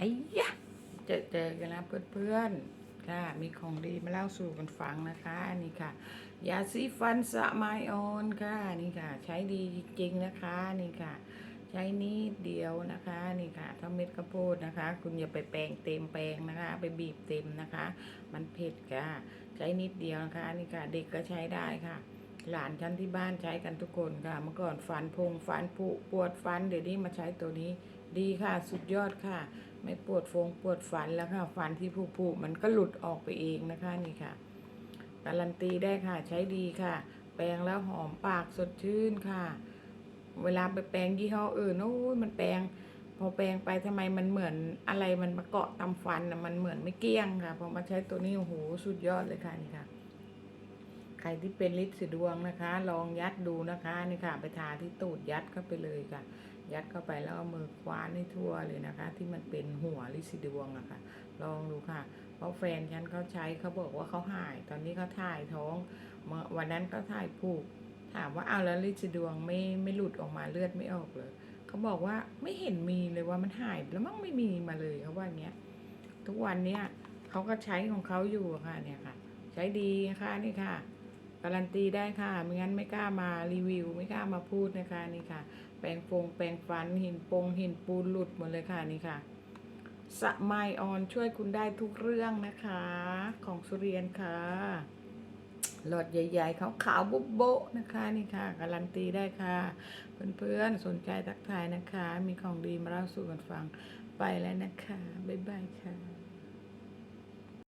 ไอ้ยะเจอเจอกันแล้วเพื่อนๆค่ะ มีของดีมาเล่าสู่กันฟังนะคะอันนี่ค่ะ ยาสีฟันสะไมายออนค่ะนี่ค่ะ ใช้ดีจริงๆนะคะนี่ค่ะ ใช้นิดเดียวนะคะนี่ค่ะถ้าเม็ดข้าวโพดนะคะ คุณอย่าไปแปรงเต็มแปรงนะคะ ไปบีบเต็มนะคะ มันเผ็ดค่ะ ใช้นิดเดียวนะคะนี่ค่ะ เด็กก็ใช้ได้ค่ะ หลานฉันที่บ้านใช้กันทุกคนค่ะ เมื่อก่อนฟันพงฟันผุปวดฟัน เดี๋ยวนี้มาใช้ตัวนี้ ดีค่ะ สุดยอดค่ะ ไม่ปวดฟงปวดฟันแล้วค่ะ ฟันที่ผุๆมันก็หลุดออกไปเองนะคะนี่ค่ะ การันตีได้ค่ะ ใช้ดีค่ะ แปรงแล้วหอมปากสดชื่นค่ะ เวลาไปแปรงยี่ห้ออื่นโอ้ยมันแปรงพอแปรงไปทำไมมันเหมือนอะไรมันมาเกาะตามฟันนะมันเหมือนไม่เกี้ยงค่ะพอมาใช้ตัวนี้โอ้โหสุดยอดเลยค่ะนี่ค่ะ ใครที่เป็นลิสีดวงนะคะ ลองยัดดูนะคะนี่ค่ะ ไปทาที่ตูดยัดเข้าไปเลยค่ะ ยัดเข้าไปแล้วเอามือคว้านให้ทั่วเลยนะคะ ที่มันเป็นหัวลิสีดวงอะค่ะ ลองดูค่ะ เพราะแฟนฉันเขาใช้เขาบอกว่าเขาหาย ตอนนี้เขาถ่ายท้องเมื่อวันนั้นก็ถ่ายผูก ถามว่าเอาแล้วลิสีดวงไม่ไม่หลุดออกมาเลือดไม่ออกเลยเขาบอกว่าไม่เห็นมีเลยว่ามันหายแล้วมั่งไม่มีมาเลยเขาว่าอย่างเงี้ยทุกวันเนี้ยเขาก็ใช้ของเขาอยู่ค่ะเนี่ยค่ะ ใช้ดีนะคะนี่ค่ะ การันตีได้ค่ะ ไม่งั้นไม่กล้ามารีวิว ไม่กล้ามาพูดนะคะนี่ค่ะ แปรงฟงแปรงฟันหินปงหินปูนหลุดหมดเลยค่ะนี่ค่ะสมายออนช่วยคุณได้ทุกเรื่องนะคะ ของสุเรียนค่ะ หลอดใหญ่ๆขาวขาวๆบุ๊บโบะนะคะนี่ค่ะ การันตีได้ค่ะ เพื่อนๆสนใจทักทายนะคะ มีของดีมาเล่าสู่กันฟังไปแล้วนะคะ บ๊ายบายค่ะ